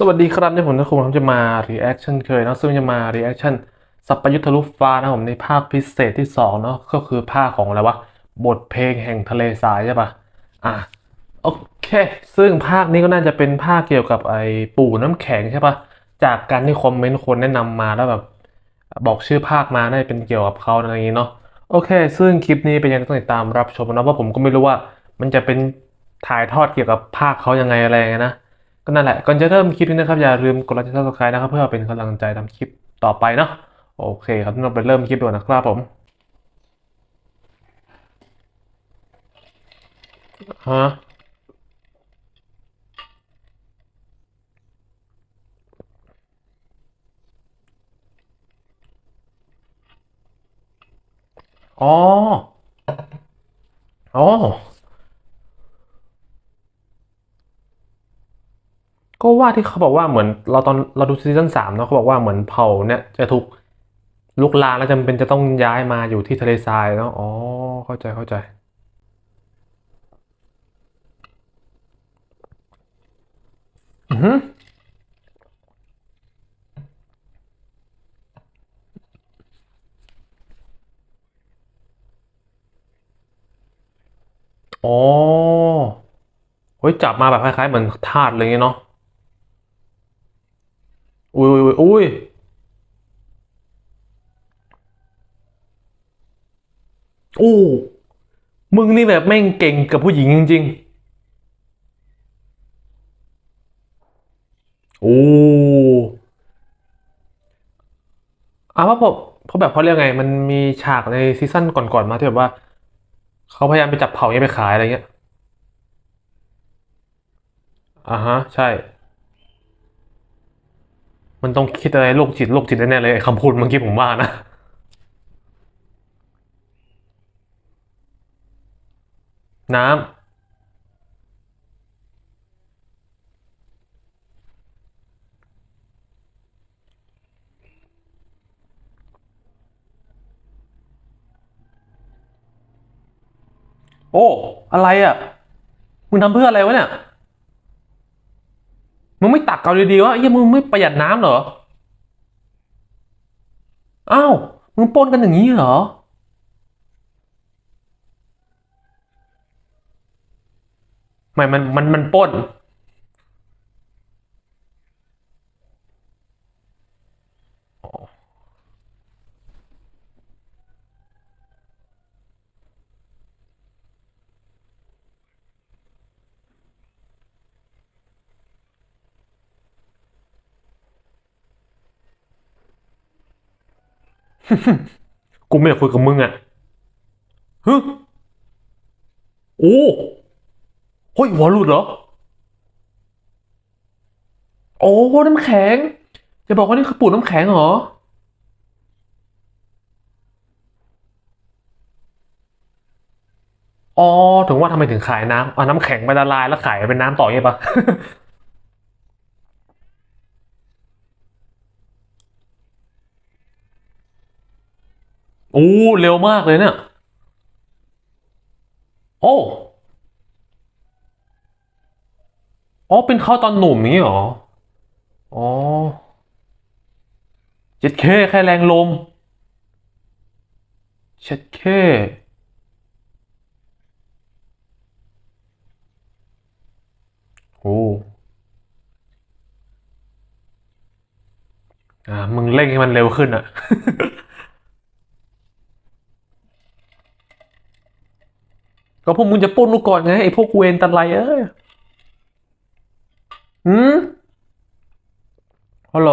สวัสดีครับที่ผมนักคุณผมจะมา reaction เคยนะซึ่งจะมา reaction สัปปยุทธลุฟ้านะผมในภาคพิเศษที่สองเนาะก็คือภาคของอะไรวะบทเพลงแห่งทะเลทรายใช่ปะอะโอเค ซึ่งภาคนี้ก็น่าจะเป็นภาคเกี่ยวกับไอ้ปู่น้ำแข็งใช่ปะจากการที่คอมเมนต์คนแนะนำมาแล้วแบบบอกชื่อภาคมาได้เป็นเกี่ยวกับเขาอะไรอย่างงี้เนาะโอเค ซึ่งคลิปนี้เป็นยังไงต้องติดตามรับชมนะเพราะผมก็ไม่รู้ว่ามันจะเป็นถ่ายทอดเกี่ยวกับภาคเขายังไงอะไรอย่างนะ ก็นั่นแหละก่อนจะเริ่มคลิปนี้นะครับ อย่าลืมกดไลค์กดซับสไครต์นะครับ เพื่อเป็นกำลังใจทำคลิปต่อไปเนาะโอเคครับเราไปเริ่มคลิปด่วนนะครับผมฮะอ๋ออ๋อ ก็ ว่าที่เขาบอกว่าเหมือนเราตอนเราดูซีซั่นสามเนาะเขาบอกว่าเหมือนเผ่าเนี่ยจะถูกลุกลามแล้วจำเป็นจะต้องย้ายมาอยู่ที่ทะเลทรายเนาะอ๋อเข้าใจเข้าใจอือหืออ๋อเฮ้ยจับมาแบบคล้ายๆเหมือนทาสอะไรเงี้ยเนาะ อุ้ยอุ้ยอุ้ยอู้มึงนี่แบบแม่งเก่งกับผู้หญิงจริงๆ โอ้อะเพราะผมเพราะแบบเขาเรียกไง มันมีฉากในซีซั่นก่อนๆมาที่แบบว่าเขาพยายามไปจับเผ่าเนี้ยไปขายอะไรเงี้ยอ่าฮะ ใช่ มันต้องคิดอะไรโรคจิตโรคจิตแน่เลยคำพูดเมื่อกี้ผมว่านะน้ำ โอ้ อะไรอะ มึงทำเพื่ออะไรวะเนี่ย มึงไม่ตักเอาดีๆวะเฮ้ยมึงไม่ประหยัดน้ำเหรออ้าวมึงปนกันอย่างนี้เหรอ ไม่มันมันมันปน กูไม่อยากคุยกับมึงอะฮึโอ้เฮ้ยหัวหลุดเหรอ โอ้น้ำแข็ง จะบอกว่านี่คือปูน้ำแข็งเหรอ อ๋อ ถึงว่าทำไมถึงขายน้ำเอาน้ำแข็งไปละลายแล้วขายเป็นน้ำต่ออย่างงี้ปะ อ้เร็วมากเลยเนี่ย โอ้อ๋อเป็นเขาตอนหนุ่มนี้เหรอ อ๋อเจ็ดเคแค่แรงลมเจ็ดเคโอ้อ่ามึงเร่งให้มันเร็วขึ้นอะ ก็พวกมึงจะป้นกูก่อนไงไอ้พวกเวรตะไลเอ้ยหืมฮัลโหล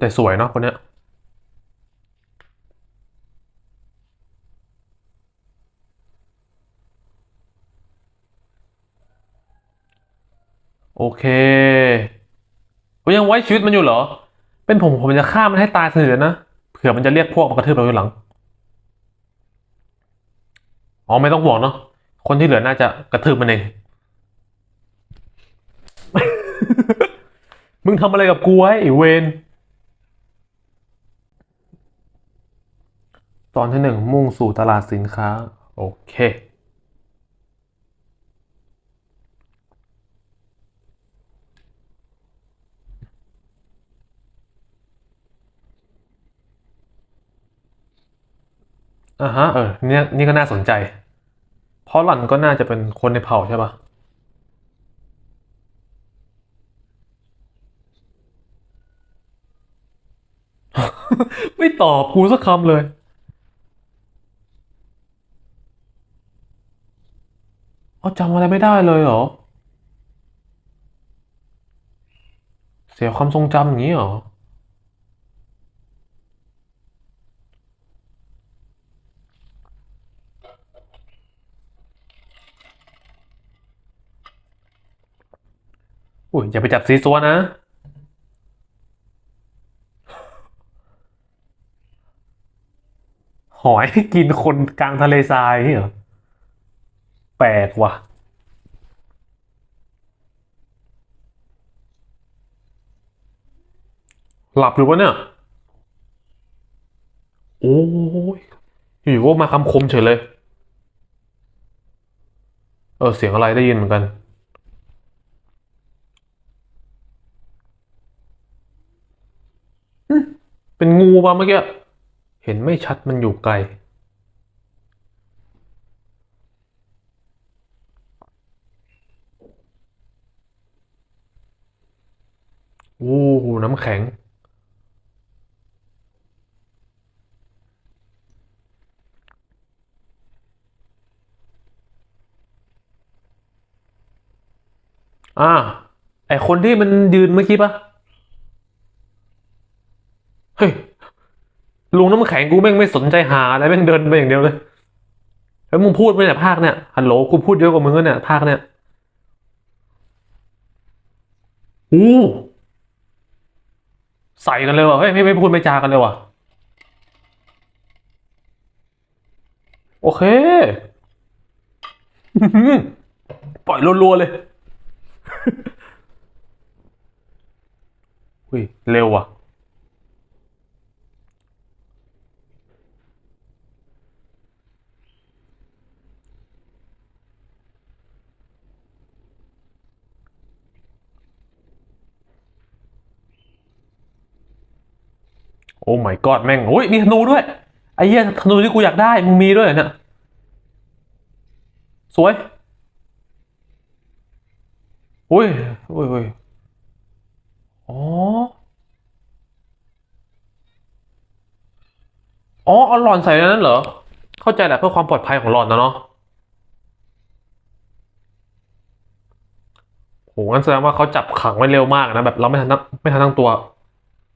แต่สวยเนาะคนเนี้ยโอเคกูยังไว้ชีวิตมันอยู่เหรอ เป็นผมผมจะฆ่ามันให้ตายสนิทเลยนะ เผื่อมันจะเรียกพวกมากระทืบเราทีหลัง อ๋อไม่ต้องห่วงเนาะคนที่เหลือน่าจะกระทืบมันเอง มึงทำอะไรกับกูไว้อ้เวนตอนที่หนึ่งมุ่งสู่ตลาดสินค้า โอเค อ่าฮะเออเนี่ยนี่ก็น่าสนใจ เพราะหล่อนก็น่าจะเป็นคนในเผ่าใช่ปะไม่ตอบกูสักคำเลย เอาจำอะไรไม่ได้เลยเหรอ เสียความทรงจำอย่างนี้เหรอ อุ้ยอย่าไปจับซีซัวนะ หอยกินคนกลางทะเลทรายเหรอ แปลกว่ะหลับอยู่ปะเนี่ย โอ้ยอยู่ก็มาคำคมเฉยเลย เออ เสียงอะไรได้ยินเหมือนกัน เป็นงูป่ะเมื่อกี้ เห็นไม่ชัดมันอยู่ไกล โอ้โหน้ำแข็ง อ่า ไอคนที่มันยืนเมื่อกี้ปะเฮ้ย ลุงน้ำแข็งกูแม่งไม่สนใจหาอะไรแม่งเดินไปอย่างเดียวเลยแล้วมึงพูดไปเนี่ยภาคเนี่ยฮัลโหลกูพูดเยอะกว่ามึงเนี่ยภาคเนี่ยอู้ใส่กันเลยว่ะเฮ้ยไม่ไม่พูดไม่จากันเลยว่ะ โอเค ปล่อยรัวๆเลยอุ้ยเร็วว่ะ โอ้ my god แม่งโอ้ยมีธนูด้วย ไอ้เหี้ยธนูที่กูอยากได้ มึงมีด้วยเนี่ยสวยอุ้ยอุ้ยอุ้ยอ๋ออ๋อเอาหลอนใส่ในนั้นเหรอ เข้าใจแหละเพื่อความปลอดภัยของหลอนนะเนาะโหงั้นแสดงว่าเขาจับขังไว้เร็วมากนะแบบเราไม่ทันตั้งไม่ทันตั้งตัว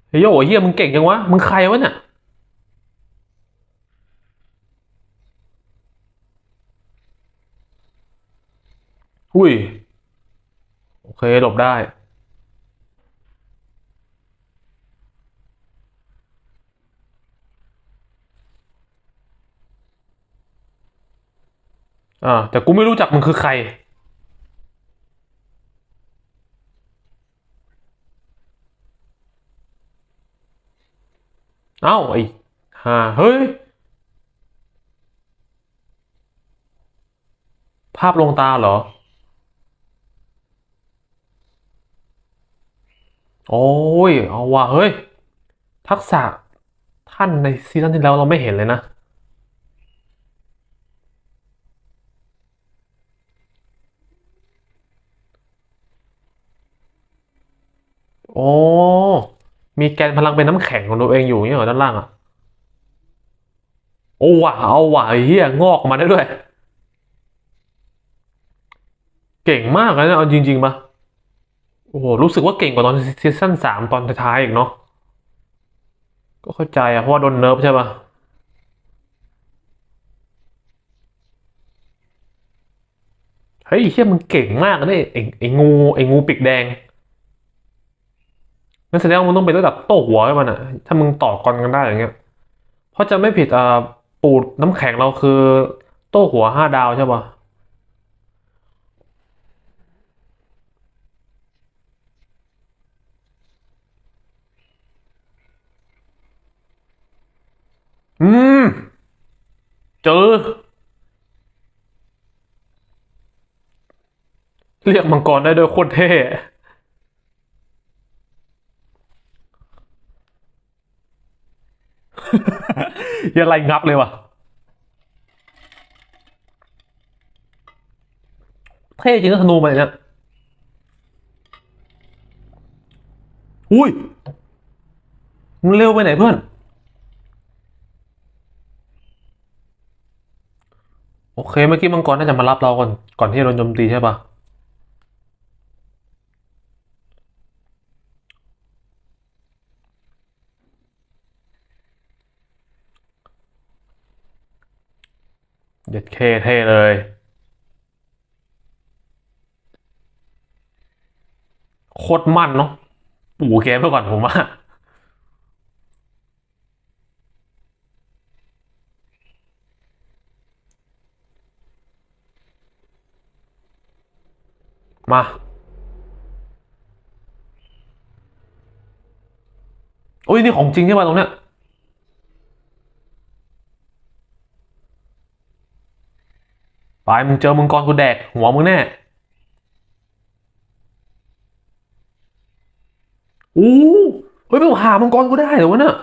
เฮ้ยโอ้ยเฮียมึงเก่งจังวะ มึงใครวะเนี่ยอุ้ย โอเค หลบได้ อ่า แต่กูไม่รู้จักมึงคือใคร เอ้าไอ้ห่าเฮ้ย ภาพลงตาเหรอ โอ้ย เอาว่ะเฮ้ย ทักษะท่านในซีซั่นที่แล้วเราไม่เห็นเลยนะโอ้ มีแกนพลังเป็นน้ำแข็งของตัวเองอยู่เนี่ยเหรอด้านล่างอะโอ้ว่ะเอาว่ะไอ้เหี้ยงอกออกมาได้ด้วย เก่งมากเลยนะเอาจริงๆปะโอ้โหรู้สึกว่าเก่งกว่าตอนซีซั่นสามตอนท้ายๆอีกเนาะก็เข้าใจอะเพราะว่าโดนเนิร์ฟใช่ปะเฮ้ยเชี่ยมึงเก่งมากนะเนี่ยไอ้ไอ้งูไอ้งูปีกแดง นั่นแสดงว่ามึงต้องเป็นระดับโต้หัวให้มันอะถ้ามึงต่อกรกันได้อย่างเงี้ย เพราะจะไม่ผิดอ่าปูดน้ำแข็งเราคือ โต้หัวห้าดาวใช่ปะอืม เจอ เรียกมังกรได้ด้วยโคตรเท่ ยังไรงับเลยวะเท่จริงนะธนูมันเนี่ยอุ้ยมันเร็วไปไหนเพื่อน โอเคเมื่อกี้มังกรน่าจะมารับเราก่อน ก่อนที่โดนโจมตีใช่ปะ เด็ดเคเท่เลย โคตรมั่นเนาะปู่เกมไปก่อนผมว่ามา โอ้ยนี่ของจริงใช่ป่ะตรงเนี้ย ไปมึงเจอมึงกรกูแดก หัวมึงแน่อู้เฮ้ยไปหามังกรกูได้เหรอวะเนี่ย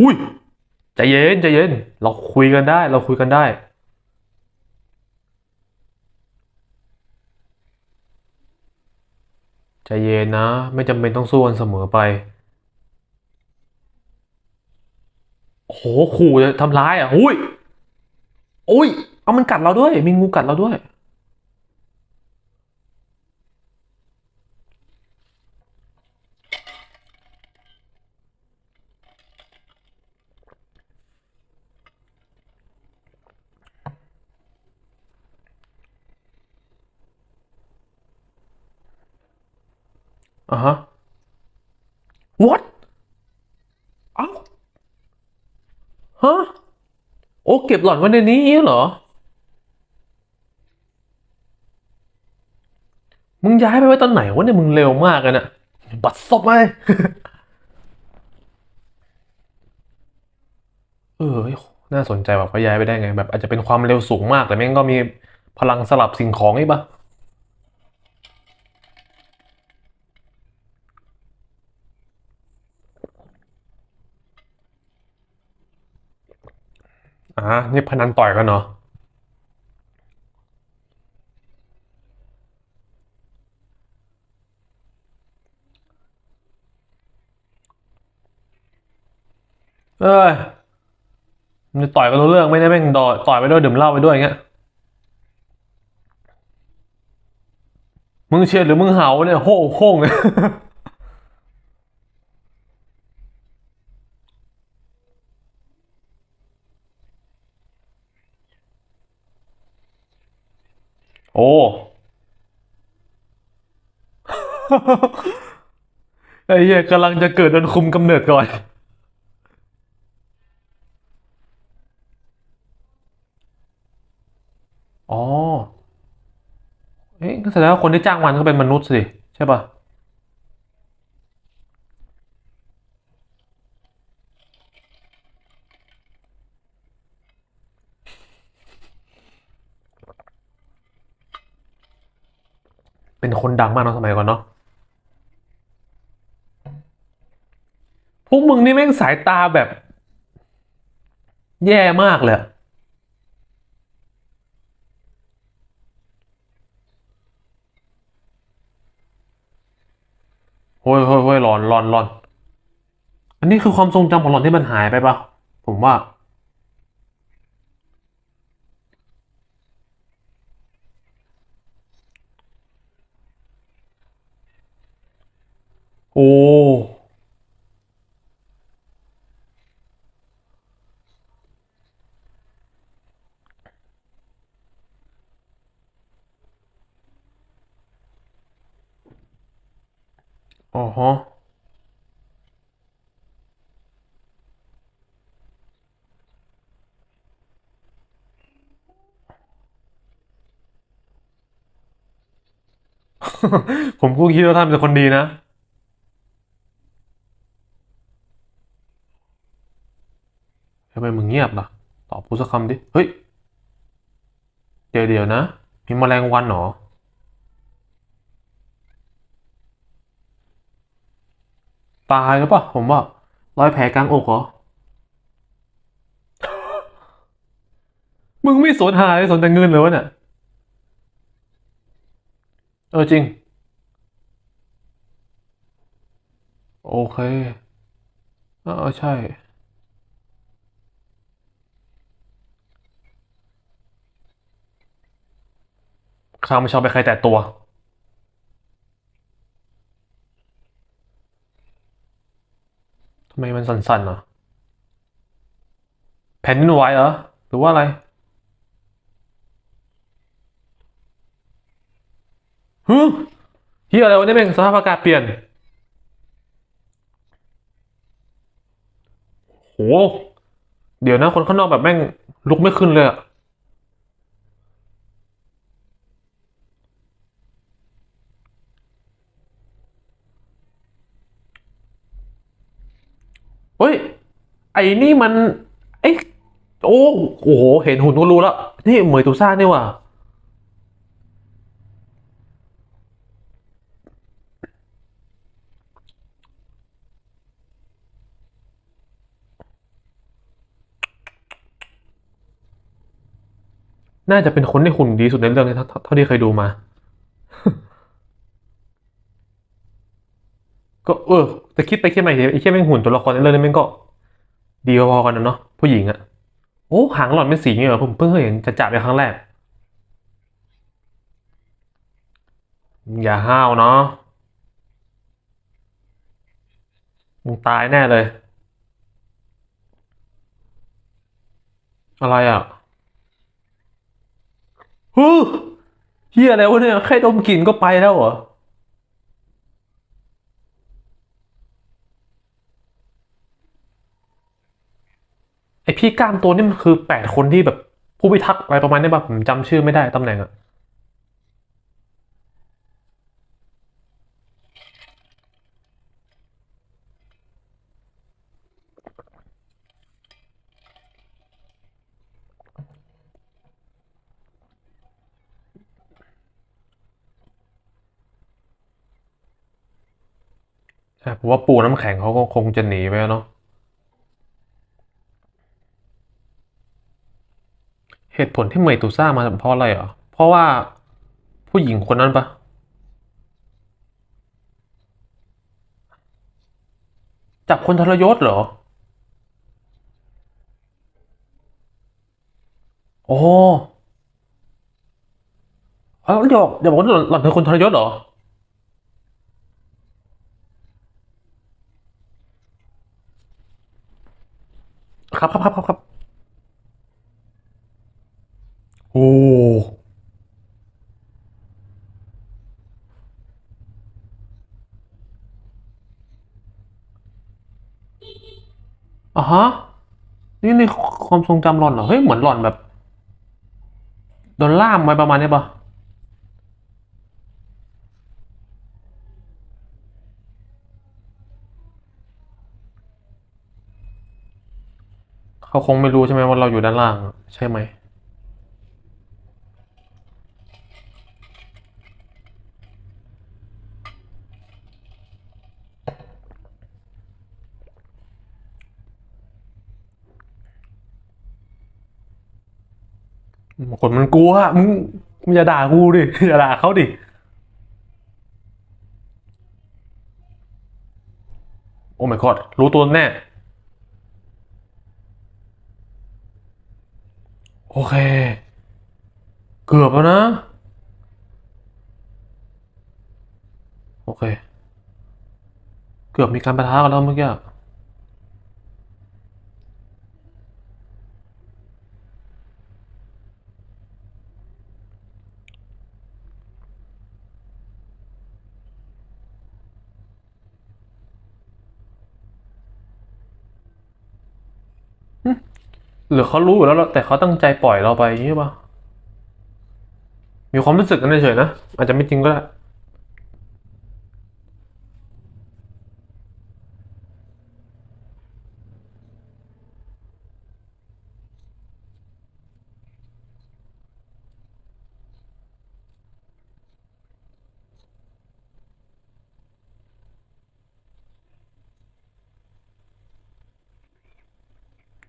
อุ้ยใจเย็นใจเย็น เราคุยกันได้ เราคุยกันได้ ใจเย็นนะ ไม่จำเป็นต้องสู้กันเสมอไป โหขู่จะทำร้ายอะอุ้ยอุ้ย เอามันกัดเราด้วย มีงูกัดเราด้วย อ่าฮะ what เอ้าฮะ โอ้เก็บหล่อนไว้ในนี้เหรอ มึงย้ายไปไว้ตอนไหนวะเนี่ยมึงเร็วมากเลยนะบัดซบไหมเออน่าสนใจว่าเขาย้ายไปได้ไง แบบอาจจะเป็นความเร็วสูงมากแต่แม่งก็มีพลังสลับสิ่งของนี่ปะ อ่านี่พนันต่อยกันเนาะเอ้ยมันต่อยกันรู้เรื่องไม่ได้แม่งดอยต่อยไปด้วยดื่มเหล้าไปด้วยอย่างเงี้ย มึงเชียร์หรือมึงเห่าเนี่ยโฮ่โค้ง โอ้ ไอ้เหี้ยกำลังจะเกิดโดนคุมกำเนิดก่อน อ๋อ เอ๊ะก็แสดงว่าคนที่จ้างมันก็เป็นมนุษย์สิ ใช่ป่ะ เป็นคนดังมากเนอะสมัยก่อนเนาะพวกมึงนี่แม่งสายตาแบบ แย่มากเลยโฮ้ยโฮ้ยโฮ้ยหลอนหลอนหลอน อันนี้คือความทรงจำของหลอนที่มันหายไปปะผมว่า โอ้ อ๋อฮะผมก็คิดว่าท่านเป็นคนดีนะ ทำไมมึงเงียบล่ะ ตอบกูสักคำดิ เฮ้ย เดี๋ยวเดี๋ยวนะ มีแมลงวันหรอ ตายหรือเปล่าผมว่ารอยแผลกลางอกเหรอ มึงไม่สนหาเลยสนแต่เงินเลยวะเนี่ย เออจริง โอเค เออใช่ ข้าไม่ชอบไปใครแตะตัว ทำไมมันสั่นๆอะ แผ่นดินไหวเหรอ หรือว่าอะไรฮึเฮียอะไรวะเนี่ยแม่งสภาพอากาศเปลี่ยน โห เดี๋ยวนะคนข้างนอกแบบแม่งลุกไม่ขึ้นเลยอะ เฮ้ย ไอ้นี่มัน ไอ้โอ้โอ้โห เห็นหุ่นก็รู้แล้ว นี่เหมยตูซ่านี่ว่าน่าจะเป็นคนที่หุ่นดีสุดในเรื่องนี้เท่าที่เคยดูมา ก็เออแต่คิดไปคิดมาอีกทีไอ้แค่แม่งหุ่นตัวละครในเรื่องนี้แม่งก็ ดีพอๆกันนะเนาะผู้หญิงอะโอ้หางหล่อนเป็นสีอย่เงี้ยเหรอผมเพิ่งเคยเห็นจะจับในครั้งแรก อย่าห้าวเนาะมึงตายแน่เลย อะไรอะฮู้เฮียอะไรวะเนี่ยแค่ดมกลิ่นก็ไปแล้วเหรอ ไอพี่กล้ามตัวนี่มันคือแปดคนที่แบบผู้พิทักษ์อะไรประมาณนี้ป่ะผมจำชื่อไม่ได้ตำแหน่งอะใช่ผมว่าปูน้ำแข็งเขาก็คงจะหนีไปแล้วเนาะ เหตุผลที่เหมยตูซ่ามาเพราะอะไรเหรอ เพราะว่าผู้หญิงคนนั้นปะจับคนทรยศเหรอ โอ้เอ้าเดี๋ยวเดี๋ยวบอกว่าหล่อนหล่อคนทรยศเหรอ ครับครับครับครับครับ โอ้อะฮะ นี่ในความทรงจำหล่อนเหรอ เฮ้ย เหมือนหล่อนแบบ โดนล่ามไว้ประมาณนี้ปะเขาคงไม่รู้ใช่ไหมว่าเราอยู่ด้านล่างอะใช่ไหม คนมันกลัวมึงมึงอย่าด่ากูดิอย่าด่าเขาดิโอ้ my god รู้ตัวแน่ โอเค เกือบแล้วนะ โอเค เกือบมีการประทะกันแล้วเมื่อกี้ หรือเขารู้อยู่แล้วแต่เขาตั้งใจปล่อยเราไปอย่างนี้ป่ะมีความรู้สึกกันเฉยๆนะ อาจจะไม่จริงก็ได้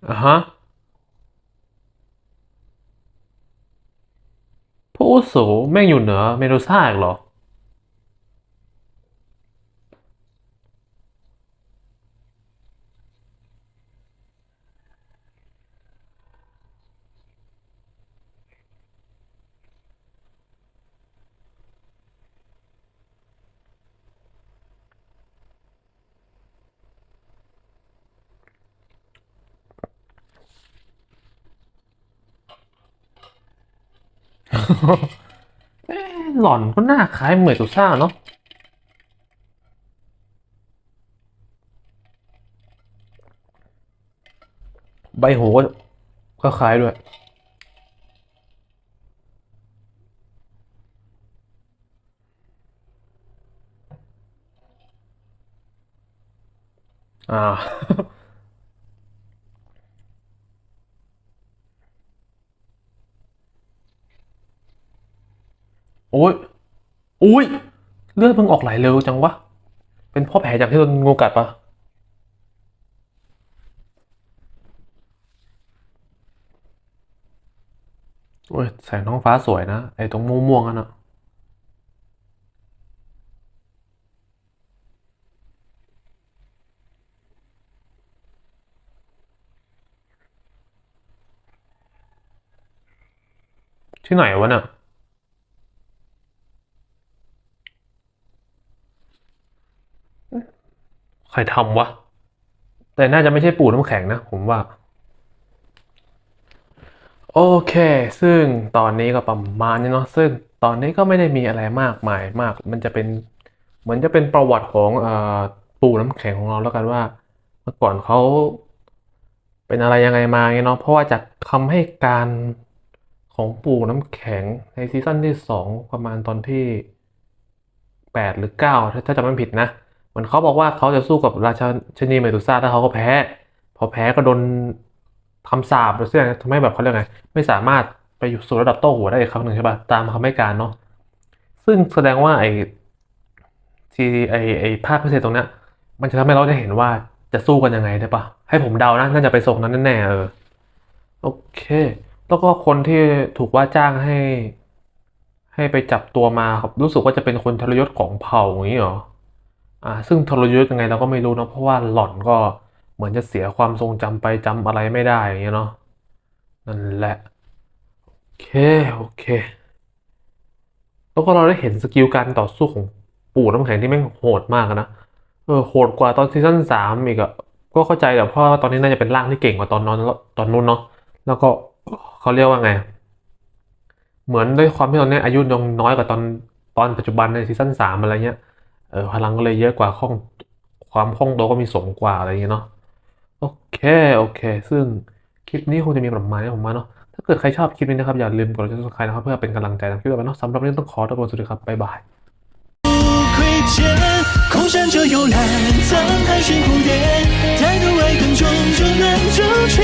อะฮะ โสแม่งอยู่เหนือเมดูซ่าอีกเหรอ หล่อนก็หน้าคล้ายเหมยตุซ่าเนาะใบหูก็ก็คล้ายด้วย อ่า โอ้ยอุ้ยเลือดมึงออกไหลเร็วจังวะ เป็นพ่อแผลจากที่โดนงูกัดปะโอ้ยแสงท้องฟ้าสวยนะ ไอ้ตรงม่วงๆนั่นอะที่ไหนวะน่ะ ครทำวะ แต่น่าจะไม่ใช่ปู่น้ำแข็งนะ ผมว่า โอเค ซึ่งตอนนี้ก็ประมาณนี้เนาะซึ่งตอนนี้ก็ไม่ได้มีอะไรมากมายมาก มันจะเป็นเหมือนจะเป็นประวัติของอปู่น้ำแข็งของเราแล้วกันว่า เมื่อก่อนเขาเป็นอะไรยังไงมาเงี้ยเนาะเพราะว่าจากคำให้การของปู่น้ำแข็งในซีซั่นที่สองประมาณตอนที่แปดหรือเก้าถ้าจำไม่ผิดนะ มือนเขาบอกว่าเขาจะสู้กับราชาชนีเมดูซ่าถ้าเขาก็แพ้ พอแพ้ก็โดนคำสาปหรือเสื่อทำให้แบบเขาเรียกไง ไม่สามารถไปอยู่สู่ระดับโต้หัวได้อีกครั้งหนึ่งใช่ป่ะตามคำให้การเนาะซึ่งแสดงว่าไอ้ที่ไอ้ไอ้ภาคพิเศษตรงเนี้ยมันจะทำให้เราได้เห็นว่าจะสู้กันยังไงได้ป่ะให้ผมเดานะน่าจะไปส่งนั้นแน่เออโอเค แล้วก็คนที่ถูกว่าจ้างให้ ให้ไปจับตัวมาครับรู้สึกว่าจะเป็นคนทรยศของเผ่าอย่างนี้เหรอ อ่าซึ่งทรยศยังไงเราก็ไม่รู้เนาะเพราะว่าหล่อนก็เหมือนจะเสียความทรงจำไปจำอะไรไม่ได้อย่างเงี้ยเนาะนั่นแหละ โอเค โอเค แล้วก็เราได้เห็นสกิลการต่อสู้ของปู่น้ำแข็งที่แม่งโหดมากนะเออโหดกว่าตอนซีซั่นสามอีกอะก็เข้าใจแต่เพราะว่าตอนนี้น่าจะเป็นร่างที่เก่งกว่าตอนนอนตอนนู้นเนาะแล้วก็เขาเรียกว่าไง เหมือนด้วยความที่ตอนนี้อายุยังน้อยกว่าตอนตอนปัจจุบันในซีซั่นสามอะไรเงี้ย เออพลังก็เลยเยอะกว่าข้องความคล่องตัวก็มีสูงกว่าอะไรอย่างเงี้ยเนาะโอเคโอเค ซึ่งคลิปนี้คงจะมีประมาณนี้ผมมาเนาะถ้าเกิดใครชอบคลิปนี้นะครับ อย่าลืมกดไลค์กดซับสไครต์นะครับ เพื่อเป็นกำลังใจนะคลิปต่อไปเนาะสำหรับเรื่องต้องขอตัวลาสวัสดีครับ บ๊ายบาย空山着幽兰，藏海寻蝴蝶，抬头爱恨，种种难周全。